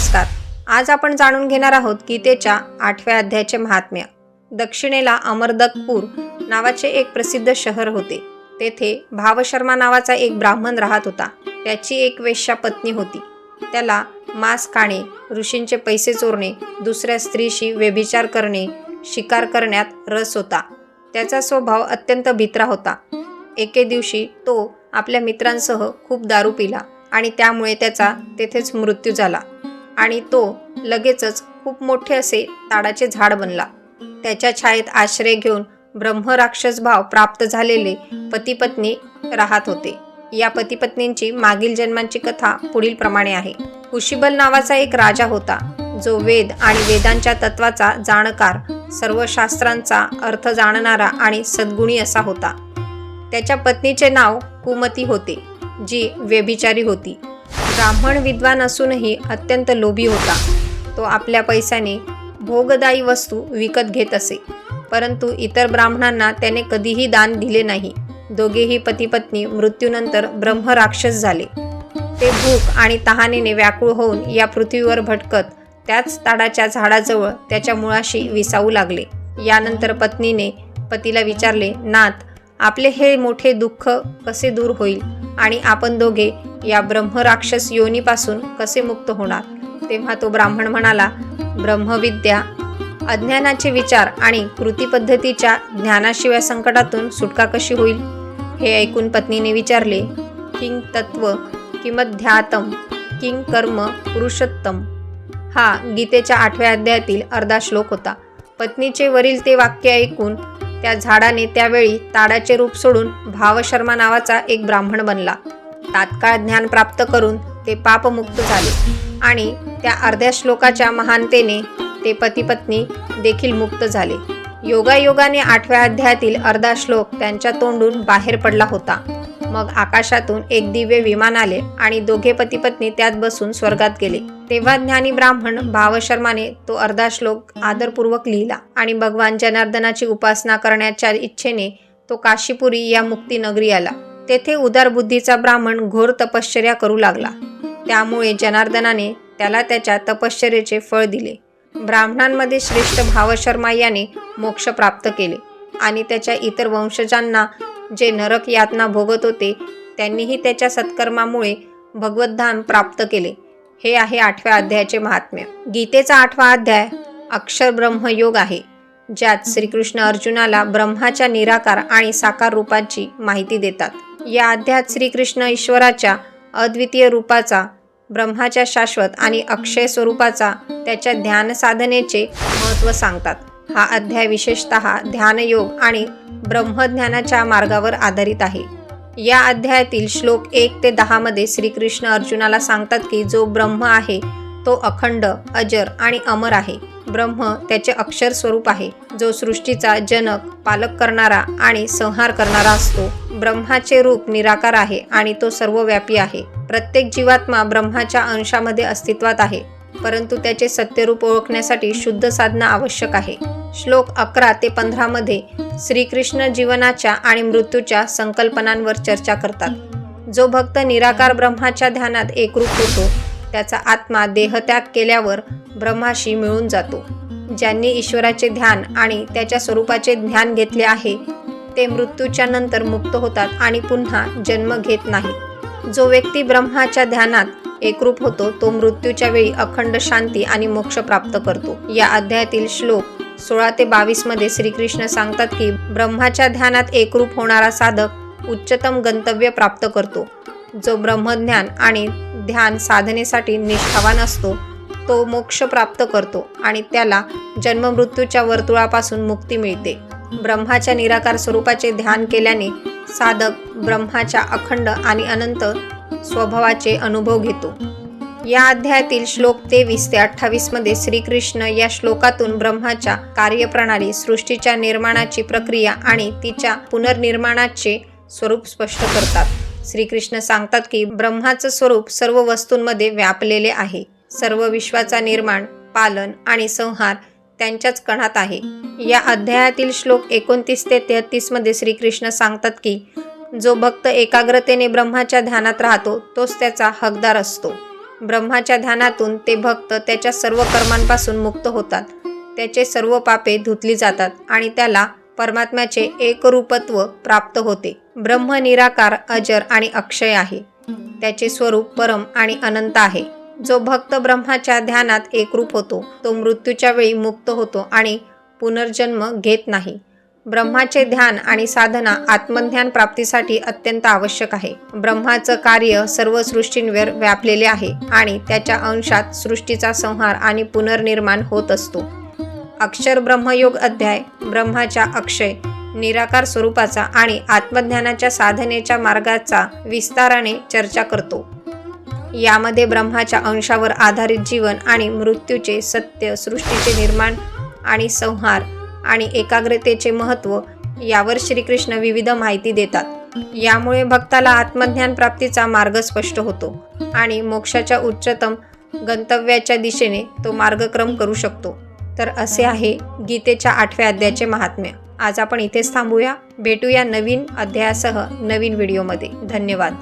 नमस्कार. आज आपण जाणून घेणार आहोत गीतेच्या आठव्या अध्यायाचे महात्म्य. दक्षिणेला अमरदकपूर नावाचे एक प्रसिद्ध शहर होते. तेथे भावशर्मा नावाचा एक ब्राह्मण राहत होता. त्याची एक वेश्या पत्नी होती. त्याला मांस खाणे ऋषींचे पैसे चोरणे दुसऱ्या स्त्रीशी व्यभिचार करणे शिकार करण्यात रस होता. त्याचा स्वभाव अत्यंत भित्रा होता. एके दिवशी तो आपल्या मित्रांसह खूप दारू पिला आणि त्यामुळे त्याचा तेथेच मृत्यू झाला. आणि तो लगेचच खूप मोठे असे ताडाचे झाड बनला. त्याच्या छायेत आश्रय घेऊन ब्रह्मराक्षस भाव प्राप्त झालेले पतीपत्नी राहत होते. या पतीपत्नींची मागील जन्मांची कथा पुढील प्रमाणे आहे. कुशिबल नावाचा एक राजा होता जो वेद आणि वेदांच्या तत्वाचा जाणकार सर्व शास्त्रांचा अर्थ जाणणारा आणि सद्गुणी असा होता. त्याच्या पत्नीचे नाव कुमती होते जी व्यभिचारी होती. ब्राह्मण विद्वान असूनही अत्यंत लोभी होता. तो आपल्या पैशाने भोगदायी वस्तू विकत घेत असे. परंतु इतर ब्राह्मणांना त्याने कधीही दान दिले नाही. दोघेही पतीपत्नी मृत्यूनंतर ब्रह्मराक्षस झाले. ते भूक आणि तहानेने व्याकुळ होऊन या पृथ्वीवर भटकत त्याच ताडाच्या झाडाजवळ त्याच्या मुळाशी विसावू लागले. यानंतर पत्नीने पतीला विचारले नाथ आपले हे मोठे दुःख कसे दूर होईल आणि आपण दोघे या ब्रह्मराक्षस योनीपासून कसे मुक्त होणार? तेव्हा तो ब्राह्मण म्हणाला ब्रह्मविद्या अज्ञानाचे विचार आणि कृतीपद्धतीच्या ज्ञानाशिवाय संकटातून सुटका कशी होईल? हे ऐकून पत्नीने विचारले किंग तत्व किमध्यातम किंग कर्म पुरुषोत्तम? हा गीतेच्या आठव्या अध्यायातील अर्धा श्लोक होता. पत्नीचे वरील ते वाक्य ऐकून त्या झाडाने त्यावेळी ताडाचे रूप सोडून भावशर्मा नावाचा एक ब्राह्मण बनला. तात्काळ ज्ञान प्राप्त करून ते पापमुक्त झाले आणि त्या अर्ध्या श्लोकाच्या महानतेने ते पतीपत्नी देखील मुक्त झाले. योगायोगाने आठव्या अध्यायातील अर्धा श्लोक त्यांच्या तोंडून बाहेर पडला होता. मग आकाशातून एक दिव्य विमान आले आणि दोघे पतीपत्नी त्यात बसून स्वर्गात गेले. तेव्हा ज्ञानी ब्राह्मण भावशर्माने तो अर्धा श्लोक आदरपूर्वक लिहिला आणि भगवान जनार्दनाची उपासना करण्याच्या इच्छेने तो काशीपुरी या मुक्ती नगरी आला. तेथे उदारबुद्धीचा ब्राह्मण घोर तपश्चर्या करू लागला. त्यामुळे जनार्दनाने त्याला त्याच्या तपश्चर्याचे फळ दिले. ब्राह्मणांमध्ये श्रेष्ठ भावशर्मा याने मोक्ष प्राप्त केले आणि त्याच्या इतर वंशजांना जे नरक यातना भोगत होते त्यांनीही त्याच्या सत्कर्मामुळे भगवद्धाम प्राप्त केले. हे आहे आठव्या अध्यायाचे महात्म्य. गीतेचा आठवा अध्याय अक्षर ब्रह्मयोग आहे ज्यात श्रीकृष्ण अर्जुनाला ब्रह्माच्या निराकार आणि साकार रूपाची माहिती देतात. या अध्यायात श्रीकृष्ण ईश्वराच्या अद्वितीय रूपाचा ब्रह्माच्या शाश्वत आणि अक्षय स्वरूपाचा त्याच्या ध्यान साधनेचे महत्त्व सांगतात. हा अध्याय विशेषत ध्यानयोग आणि ब्रह्मज्ञानाच्या मार्गावर आधारित आहे. या अध्यायातील श्लोक एक ते दहामध्ये श्रीकृष्ण अर्जुनाला सांगतात की जो ब्रह्म आहे तो अखंड अजर आणि अमर आहे. ब्रह्म त्याचे अक्षर स्वरूप आहे. जो सृष्टीचा जनक पालक करणारा आणि संहार करणारा असतो ब्रह्माचे रूप निराकार आहे आणि तो सर्वव्यापी आहे. प्रत्येक जीवात्मा ब्रह्माच्या अंशामध्ये अस्तित्वात आहे परंतु त्याचे सत्यरूप ओळखण्यासाठी शुद्ध साधना आवश्यक आहे. श्लोक अकरा ते पंधरामध्ये श्रीकृष्ण जीवनाच्या आणि मृत्यूच्या संकल्पनांवर चर्चा करतात. जो भक्त निराकार ब्रह्माच्या ध्यानात एकरूप होतो त्याचा आत्मा देहत्याग केल्यावर ब्रह्माशी मिळून जातो. ज्यांनी ईश्वराचे ध्यान आणि त्याच्या स्वरूपाचे ध्यान घेतले आहे ते मृत्यूच्या नंतर मुक्त होतात आणि पुन्हा जन्म घेत नाही जो व्यक्ती ब्रह्माच्या ध्यानात एकरूप होतो तो मृत्यूच्या वेळी अखंड शांती आणि मोक्ष प्राप्त करतो. या अध्यायातील श्लोक सोळा ते बावीसमध्ये श्रीकृष्ण सांगतात की ब्रह्माच्या ध्यानात एकरूप होणारा साधक उच्चतम गंतव्य प्राप्त करतो. जो ब्रह्मज्ञान आणि ध्यान साधनेसाठी निष्ठावान असतो तो मोक्ष प्राप्त करतो आणि त्याला जन्ममृत्यूच्या वर्तुळापासून मुक्ती मिळते. ब्रह्माच्या निराकार स्वरूपाचे ध्यान केल्याने साधक ब्रह्माच्या अखंड आणि अनंत स्वभावाचे अनुभव घेतो. या अध्यायातील श्लोक तेवीस ते अठ्ठावीसमध्ये श्रीकृष्ण या श्लोकातून ब्रह्माच्या कार्यप्रणाली सृष्टीच्या निर्माणाची प्रक्रिया आणि तिच्या पुनर्निर्माणाचे स्वरूप स्पष्ट करतात. श्रीकृष्ण सांगतात की ब्रह्माचं स्वरूप सर्व वस्तूंमध्ये व्यापलेले आहे. सर्व विश्वाचा निर्माण पालन आणि संहार त्यांच्याच कणात आहे. या अध्यायातील श्लोक एकोणतीस ते तेहतीसमध्ये श्रीकृष्ण सांगतात की जो भक्त एकाग्रतेने ब्रह्माच्या ध्यानात राहतो तोच त्याचा हकदार असतो. ब्रह्माच्या ध्यानातून ते भक्त त्याच्या सर्व कर्मांपासून मुक्त होतात. त्याचे सर्व पापे धुतली जातात आणि त्याला परमात्म्याचे एकरूपत्व प्राप्त होते. ब्रह्म निराकार अजर आणि अक्षय आहे. त्याचे स्वरूप परम आणि अनंत आहे. जो भक्त ब्रह्माच्या ध्यानात एकरूप होतो तो मृत्यूच्या वेळी मुक्त होतो आणि पुनर्जन्म घेत नाही. ब्रह्माचे ध्यान आणि साधना आत्मज्ञान प्राप्तीसाठी अत्यंत आवश्यक आहे. ब्रह्माचं कार्य सर्व सृष्टींवर व्यापलेले आहे आणि त्याच्या अंशात सृष्टीचा संहार आणि पुनर्निर्माण होत असतो. अक्षर ब्रह्मयोग अध्याय ब्रह्माच्या अक्षय निराकार स्वरूपाचा आणि आत्मज्ञानाच्या साधनेच्या मार्गाचा विस्ताराने चर्चा करतो. यामध्ये ब्रह्माच्या अंशावर आधारित जीवन आणि मृत्यूचे सत्य सृष्टीचे निर्माण आणि संहार आणि एकाग्रतेचे महत्त्व यावर श्रीकृष्ण विविध माहिती देतात. यामुळे भक्ताला आत्मज्ञान प्राप्तीचा मार्ग स्पष्ट होतो आणि मोक्षाच्या उच्चतम गंतव्याच्या दिशेने तो मार्गक्रम करू शकतो. तर असे आहे गीतेच्या आठव्या अध्यायाचे महात्म्य. आज आपण इथेच थांबूया. भेटूया नवीन अध्यायासह नवीन व्हिडिओमध्ये. धन्यवाद.